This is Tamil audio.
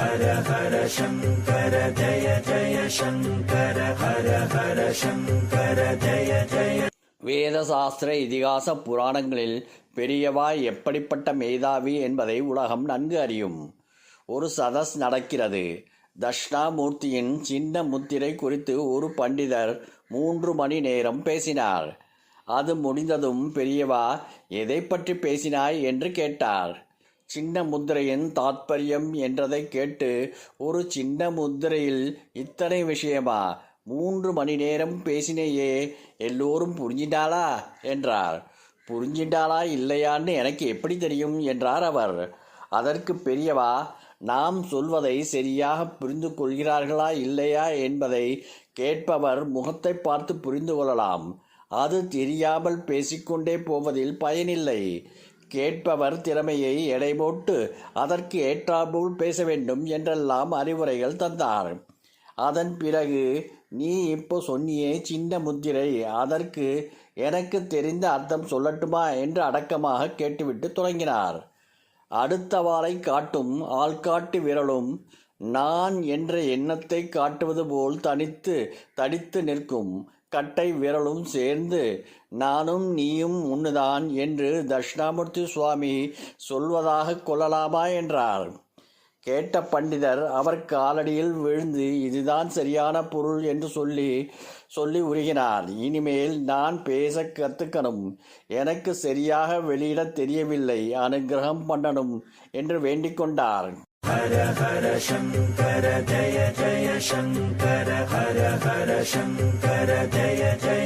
ஹர ஹர சங்கர ஜய ஜய சங்கர ஹர ஹர சங்கர ஜய ஜய வேத சாஸ்திர இதிகாச புராணங்களில் பெரியவா எப்படிப்பட்ட மேதாவி என்பதை உலகம் நன்கு அறியும். ஒரு சதஸ் நடக்கிறது. தட்சிணாமூர்த்தியின் சின்ன முத்திரை குறித்து ஒரு பண்டிதர் மூன்று மணி நேரம் பேசினார். அது முடிந்ததும் பெரியவா எதை பற்றி பேசினாய்? என்று கேட்டார். சின்ன முத்திரையின் தாத்பரியம் என்றதை கேட்டு ஒரு சின்ன முத்திரையில் இத்தனை விஷயமா? மூன்று மணி நேரம் பேசினேயே எல்லோரும் புரிஞ்சிட்டாளா? என்றார். புரிஞ்சிட்டாளா இல்லையான்னு எனக்கு எப்படி தெரியும்? என்றார் அவர். அதற்கு பெரியவா நாம் சொல்வதை சரியாக புரிந்து கொள்கிறார்களா இல்லையா என்பதை கேட்பவர் முகத்தை பார்த்து புரிந்து கொள்ளலாம் அது தெரியாமல் பேசிக்கொண்டே போவதில் பயனில்லை. கேட்பவர் திறமையை எடை போட்டு அதற்கு ஏற்றாற்போல் பேச வேண்டும் என்றெல்லாம் அறிவுரைகள் தந்தார். அதன் பிறகு நீ இப்போ சொன்னியே சின்ன முத்திரை அதற்கு எனக்கு தெரிந்த அர்த்தம் சொல்லட்டுமா? என்று அடக்கமாக கேட்டுவிட்டு தொடங்கினார். அடுத்தவாறை காட்டும் ஆள்காட்டு விரலும் நான் என்ற எண்ணத்தை காட்டுவது போல் தனித்து தடித்து நிற்கும். கட்டை விரலும் சேர்ந்து நானும் நீயும் ஒன்றுதான் என்று தட்சிணாமூர்த்தி சுவாமி சொல்வதாக கொள்ளலாமா என்றார் கேட்ட பண்டிதர் அவர் காலடியில் விழுந்து இதுதான் சரியான பொருள் என்று சொல்லி சொல்லி உருகினார். இனிமேல் நான் பேச கற்றுக்கணும் எனக்கு சரியாக வெளியிட தெரியவில்லை. அனுகிரகம் பண்ணணும் என்று வேண்டிக் கொண்டார். ஹர ஹர சங்கர ஜய ஜய சங்கர. ஹர ஹர சங்கர ஜய ஜய